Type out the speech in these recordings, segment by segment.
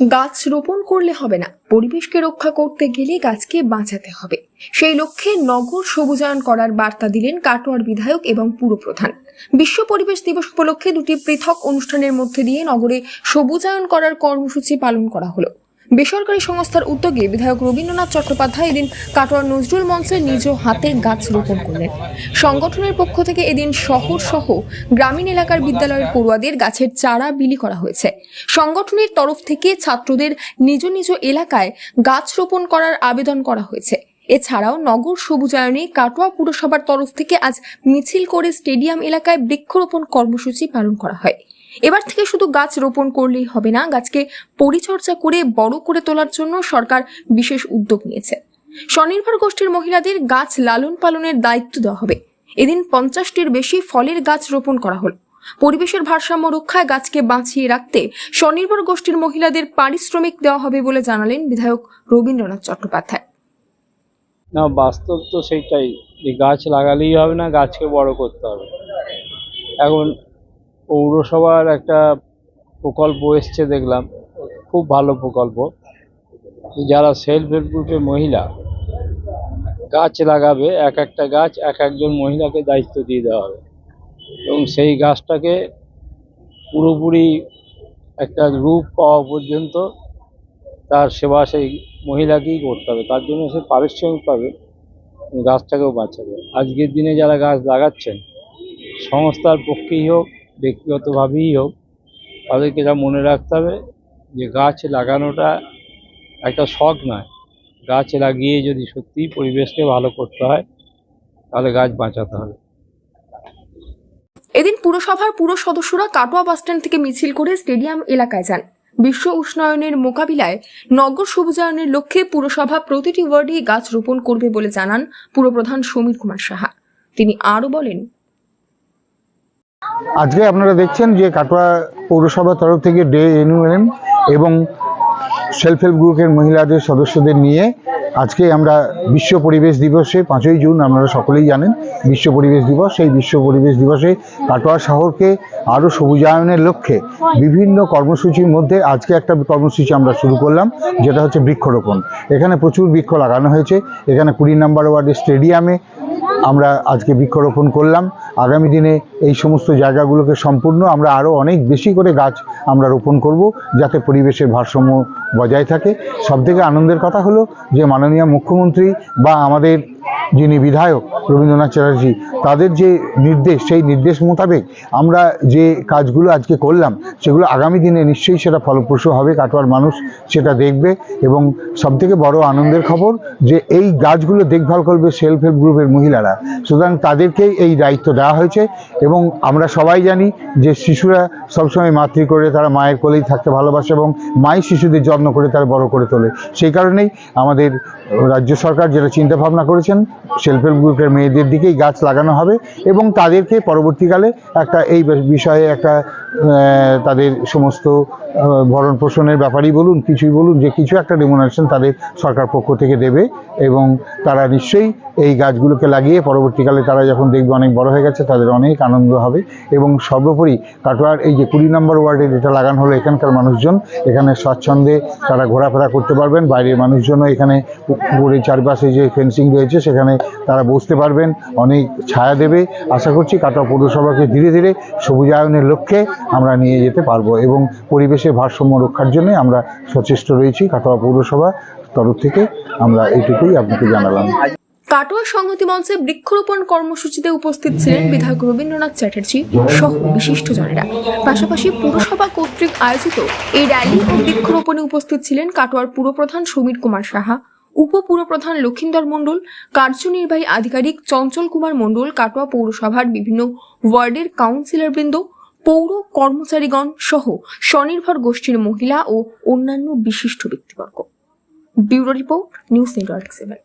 গাছ রোপণ করলে হবে না। পরিবেশকে রক্ষা করতে গেলে গাছকে বাঁচাতে হবে। সেই লক্ষ্যে নগর সবুজায়ন করার বার্তা দিলেন কাটোয়ার বিধায়ক এবং পুরপ্রধান বিশ্ব পরিবেশ দিবস উপলক্ষে দুটি পৃথক অনুষ্ঠানের মধ্যে দিয়ে নগরে সবুজায়ন করার কর্মসূচি পালন করা হলো। বেসরকারি সংস্থার উদ্যোগে বিধায়ক রবীন্দ্রনাথ চট্টোপাধ্যায় এদিন কাটোয়ার নজরুল মঞ্চে নিজ হাতে গাছ রোপণ করলেন। সংগঠনের পক্ষ থেকে এদিন শহর সহ গ্রামীণ এলাকার বিদ্যালয়ের পড়ুয়াদের গাছের চারা বিলি করা হয়েছে। সংগঠনের তরফ থেকে ছাত্রদের নিজ নিজ এলাকায় গাছ রোপণ করার আবেদন করা হয়েছে। এছাড়াও নগর সবুজায়নে কাটোয়া পুরসভার তরফ থেকে আজ মিছিল করে স্টেডিয়াম এলাকায় বৃক্ষরোপণ কর্মসূচি পালন করা হয়। এবার থেকে শুধু গাছ রোপণ করলেই হবে না, গাছকে পরিচর্যা করে বড় করে তোলার জন্য সরকার বিশেষ উদ্যোগ নিয়েছে। স্বনির্ভর গোষ্ঠীর মহিলাদের গাছ লালন পালনের দায়িত্ব দেওয়া হবে। এদিন পঞ্চাশটির বেশি ফলের গাছ রোপণ করা হলো। পরিবেশের ভারসাম্য রক্ষায় গাছকে বাঁচিয়ে রাখতে স্বনির্ভর গোষ্ঠীর মহিলাদের পারিশ্রমিক দেওয়া হবে বলে জানালেন বিধায়ক রবীন্দ্রনাথ চট্টোপাধ্যায়। না, বাস্তব তো সেইটাই যে গাছ লাগালেই হবে না, গাছকে বড় করতে হবে। এখন পৌরসভার একটা প্রকল্প এসছে দেখলাম। খুব ভালো প্রকল্প। যারা সেলফ হেল্প গ্রুপের মহিলা, গাছ লাগাবে, এক একটা গাছ এক একজন মহিলাকে দায়িত্ব দিয়ে দেওয়া হবে। এবং সেই গাছটাকে পুরোপুরি একটা রূপ পাওয়া পর্যন্ত তার সেবা সেই মহিলাকেই করতে হবে। তার জন্য সে পারিশ্রমিক পাবে গাছটাকেও বাঁচাবে। আজকের দিনে যারা গাছ লাগাচ্ছেন, সংস্থার পক্ষেই হোক ব্যক্তিগতভাবেই হোক, তাদেরকে যা মনে রাখতে হবে যে গাছ লাগানোটা একটা শখ নয়। গাছ লাগিয়ে যদি সত্যিই পরিবেশকে ভালো করতে হয়, তাহলে গাছ বাঁচাতে হবে। এদিন পুরসভার পুরো সদস্যরা কাটোয়া বাসস্ট্যান্ড থেকে মিছিল করে স্টেডিয়াম এলাকায় যান। বিশ্ব উষ্ণায়নের মোকাবিলায় নগর সবুজায়নের লক্ষ্যে পুরসভা প্রতিটি ওয়ার্ডে গাছ রোপণ করবে বলে জানান পুরপ্রধান সমীর কুমার সাহা। তিনি আরও বলেন আজকে আপনারা দেখছেন যে কাটোয়া পৌরসভার তরফ থেকে ডে এনউএম এবং সেলফ হেল্প গ্রুপের মহিলাদের সদস্যদের নিয়ে আজকে আমরা বিশ্ব পরিবেশ দিবসে পাঁচই জুন, আপনারা সকলেই জানেন, বিশ্ব পরিবেশ দিবস। সেই বিশ্ব পরিবেশ দিবসে কাটোয়া শহরকে আরও সবুজায়নের লক্ষ্যে বিভিন্ন কর্মসূচির মধ্যে আজকে একটা কর্মসূচি আমরা শুরু করলাম, যেটা হচ্ছে বৃক্ষরোপণ। এখানে প্রচুর বৃক্ষ লাগানো হয়েছে। এখানে কুড়ি নম্বর ওয়ার্ডের স্টেডিয়ামে আমরা আজকে বৃক্ষরোপণ করলাম। আগামী দিনে এই সমস্ত জায়গাগুলোকে সম্পূর্ণ আমরা আরও অনেক বেশি করে গাছ আমরা রোপণ করব, যাতে পরিবেশের ভারসাম্য বজায় থাকে। সবথেকে আনন্দের কথা হলো যে মাননীয় মুখ্যমন্ত্রী বা আমাদের যিনি বিধায়ক রবীন্দ্রনাথ চ্যাটার্জি, তাদের যে নির্দেশ, সেই নির্দেশ মোতাবেক আমরা যে কাজগুলো আজকে করলাম, সেগুলো আগামী দিনে নিশ্চয়ই সেটা ফলপ্রসূ হবে, কাটোয়ার মানুষ সেটা দেখবে এবং সবথেকে বড় আনন্দের খবর যে এই গাছগুলো দেখভাল করবে সেলফ হেল্প গ্রুপের মহিলারা। সুতরাং তাদেরকেই এই দায়িত্ব দেওয়া হয়েছে এবং আমরা সবাই জানি যে শিশুরা সবসময় মাতৃ করে, তারা মায়ের কোলেই থাকতে ভালোবাসে এবং মাই শিশুদের যত্ন করে, তারা বড় করে তোলে। সেই কারণেই আমাদের রাজ্য সরকার যেটা চিন্তা ভাবনা করেছেন সেলফ হেল্প গ্রুপের মেয়েদের দিকেই গাছ লাগানো হবে এবং তাদেরকে পরবর্তীকালে একটা এই বিষয়ে একটা তাদের সমস্ত ভরণ পোষণের ব্যাপারই বলুন, কিছুই বলুন, যে কিছু একটা রেমুনারেশন তাদের সরকার পক্ষ থেকে দেবে এবং তারা নিশ্চয়ই এই গাছগুলোকে লাগিয়ে পরবর্তীকালে তারা যখন দেখবে অনেক বড় হয়ে গেছে, তাদের অনেক আনন্দ হবে। এবং সর্বোপরি কাটোয়ার এই যে কুড়ি নম্বর ওয়ার্ডে যেটা লাগানো হলো এখানকার মানুষজন, এখানে স্বচ্ছন্দে তারা ঘোরাফেরা করতে পারবেন। বাইরের মানুষজনও এখানে পুকুরের চারপাশে যে ফেন্সিং রয়েছে, সেখানে তারা বসতে পারবেন, অনেক ছায়া দেবে। আশা করছি কাটোয়া পৌরসভাকে ধীরে ধীরে সবুজায়নের লক্ষ্যে আমরা নিয়ে যেতে পারব এবং পরিবেশের ভারসাম্য রক্ষার জন্য আমরা সচেষ্ট রয়েছি কাটোয়া পৌরসভা তরফ থেকে। আমরা এইটুকুই আপনাকে জানালাম। কাটোয়া সংহতি মঞ্চে বৃক্ষরোপণ কর্মসূচিতে উপস্থিত ছিলেন বিধায়ক রবীন্দ্রনাথ চ্যাটার্জি সহ বিশিষ্টজনেরা। পাশাপাশি পুরসভা কর্তৃক আয়োজিত এই র্যালি ও বৃক্ষরোপণে উপস্থিত ছিলেন কাটোয়ার পুরপ্রধান সমীর কুমার সাহা, উপপুরপ্রধান লক্ষিন্দর মণ্ডল, কার্যনির্বাহী আধিকারিক চঞ্চল কুমার মণ্ডল, কাটোয়া পৌরসভার বিভিন্ন ওয়ার্ডের কাউন্সিলরবৃন্দ পৌর কর্মচারীগণ সহ স্বনির্ভর গোষ্ঠীর মহিলা ও অন্যান্য বিশিষ্ট ব্যক্তিবর্গ। Bureau report, news network seven.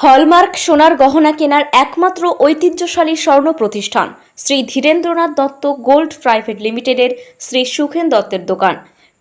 Hallmark সোনার গহনা কেনার একমাত্র ঐতিহ্যশালী স্বর্ণ প্রতিষ্ঠান শ্রী ধীরেন্দ্রনাথ দত্ত গোল্ড প্রাইভেট লিমিটেডের শ্রী সুখেন দত্তের দোকান।